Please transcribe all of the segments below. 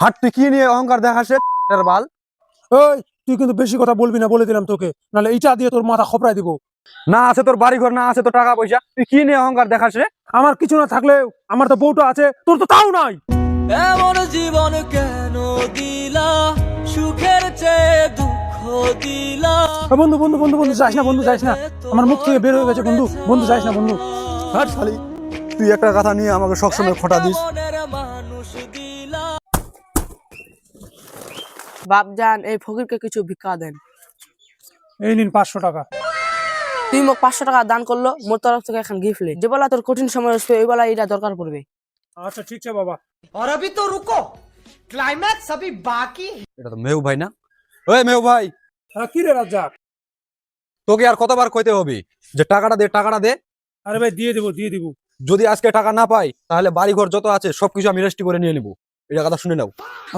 হাট তুই কি নিয়ে অহংকার দেখাস বাল। ওই তুই কিন্তু বেশি কথা বলবি না বলে দিলাম তোকে। নাহলে এইটা দিয়ে তোর মাথা খপড়াই দিব। না আছে তোর বাড়ি ঘর না আছে তোর টাকা পয়সা তুই কি নিয়ে অহংকার দেখাস? রে আমার কিছু না থাকলে আমার তো বউটা আছে তোর তো তাও নাই। এমন জীবন কেন দিলা? সুখের চেয়ে দুঃখ দিলা? বন্ধু বন্ধু বন্ধু বন্ধু যাইস না বন্ধু যাইস না। আমার মুখ থেকে বের হয়ে গেছে বন্ধু বন্ধু যাইস না বন্ধু। হাট শালি তুই একটা কথা নিয়ে আমাকে সবসময় খোটা দিস। বাপজান এই ফকিরকে কিছু ভিক্ষা দেন এই নিন পাঁচশো টাকা তুই মোক পাঁচশো টাকা দান করলো মোর তরফ থেকে এখন গিফট লে যে বেলা তোর কঠিন সময় আসবে ওই বেলা এটা দরকার পড়বে আচ্ছা ঠিক আছে বাবা और अभी तो रुको क्लाइमैक्स अभी बाकी है এটা তো মেউ ভাই না ওই মেউ ভাই হ্যাঁ কি রে রাজ্জাক তোকে আর কতবার কইতে হবে যে টাকাটা দে টাকাটা দে আরে ভাই দিয়ে দেবো দিয়ে দেবো যদি আজকে টাকা না পাই তাহলে বাড়ি ঘর যত আছে সবকিছু আমি রেস্টি করে নিয়ে নিবো এটা কথা শুনে নাও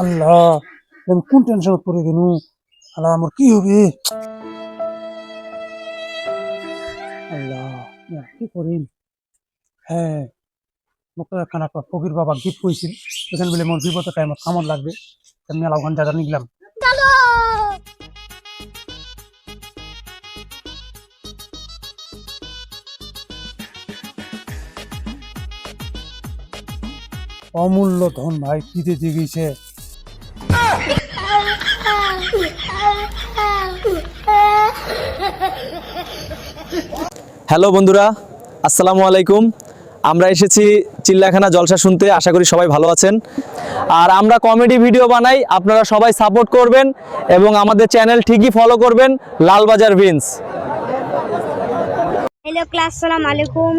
আল্লাহ আমি কোন টেনশন পড়ে গেল আল্লাহ, আমার কি হবে? আল্লাহ কি করিম? হ্যাঁ মোক একটা ফকির বাবা গিফট কইছিল সেখানে বলে মোর বিপদের টাইমত কামত লাগবে। মেলা ওখান জায়গা নিলাম অমূল্য ধন ভাই, কিতে দিয়ে গেছে হ্যালো বন্ধুরা আসসালামু আলাইকুম। আমরা এসেছি চিল্লাখানা জলসা শুনতে আশা করি সবাই ভালো আছেন। আর আমরা কমেডি ভিডিও বানাই আপনারা সবাই সাপোর্ট করবেন এবং আমাদের চ্যানেল ঠিকই ফলো করবেন লালবাজার ভিন্স হ্যালো ক্লাস সালাম আলাইকুম।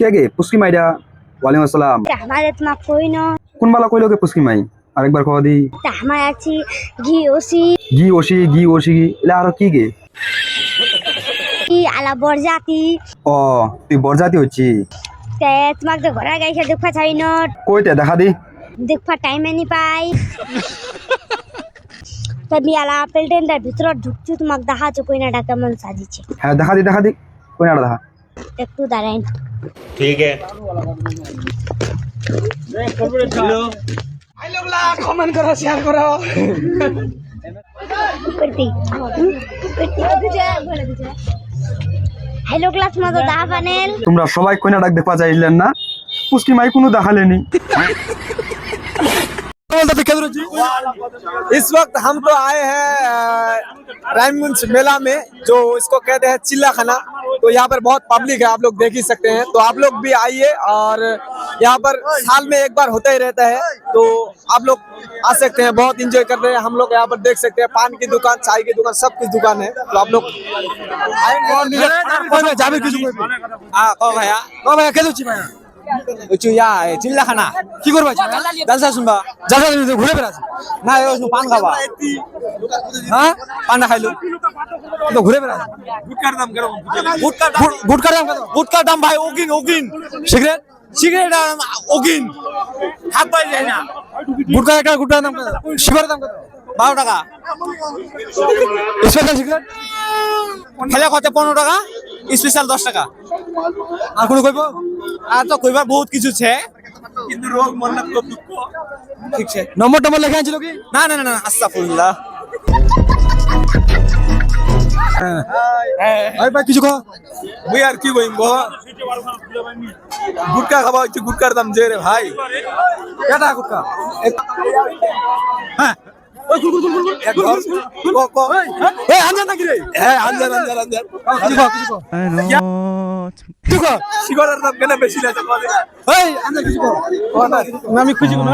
কে কে? পুষ্কি মাইডা ওয়ালাইকুম আসসালাম। কোন বালা কইলো কে পুষ্কি মাই আরেকবার খাওয়া দিই আমার আছে ঘি ওসি ঘি ওসি ঘি ওসি ঘি আর কি গে? কি আলা বরজাতি। ও তুই বরজাতি হচ্ছি। তে তোমাক তো ঘোড়া গাইছে দেখা চাই নট। কইতে দেখা দি। দেখা টাইমে নি পাই। তবে আলা আপেল টেন্ডার ভিতর ঢুকছু তোমাক দেখা তো কইনা ডাকা মন সাজিছে। হ্যাঁ দেখা দি দেখা দি। কইনা দেখা। একটু ঠিক আছে। করতি হ্যালো ক্লাস মতো দা পানেল তোমরা সবাই কইনা ডাক দেখবা চাইলেন না পুস্কি মাই কোনো দেখালেনি इस वक्त हम तो आए हैं रायमगंज मेला में जो इसको कहते हैं चिल्ला खाना तो यहाँ पर बहुत पब्लिक है आप लोग देख ही सकते हैं। तो आप लोग भी आइए और यहाँ पर साल में एक बार होता ही रहता है। तो आप लोग आ सकते हैं बहुत इंजॉय कर रहे हैं। हम लोग यहाँ पर देख सकते हैं पान की दुकान चाय की दुकान सब कुछ दुकान है। तो आप लोग आएँगे और कैसे যাবে কে দিচ্ছি ভাইয়া ওই ইয়া চিল্লা কি করবা জালসা শুনবা জালসা ঘুরে বেড়াচ্ছি। না এ ওই পান খাবা। হ্যাঁ? পান খাইলো? তো ঘুরে গুটকার দাম গুটকার দাম গুটকার দাম কত গুটকার দাম ভাই ওগিন ওগিন সিগারেট? সিগারেট দাম ওগিন হাত পাই যায় না। গুটকার একটা গুটকার দাম কত? দাম কত? বারো টাকা। Special cigarette? খেলে কত? পনেরো টাকা? স্পেশাল দশ টাকা। আর কোনো কইব? আর তো কইবার বহুত কিছু আছে। কিন্তু রোগ তো দুঃখ। ঠিক আছে। নম্বর টম্বর লেখা আছিল কি না না না না আস্তাগফিরুল্লাহ ভাই ভাই কিছু কহ মুই আর কি কইম গুটকা খাবা হচ্ছে গুটকার দাম যে রে ভাই। কেটা গুটকা? হ্যাঁ। হ্যাঁ আমি খুঁজি না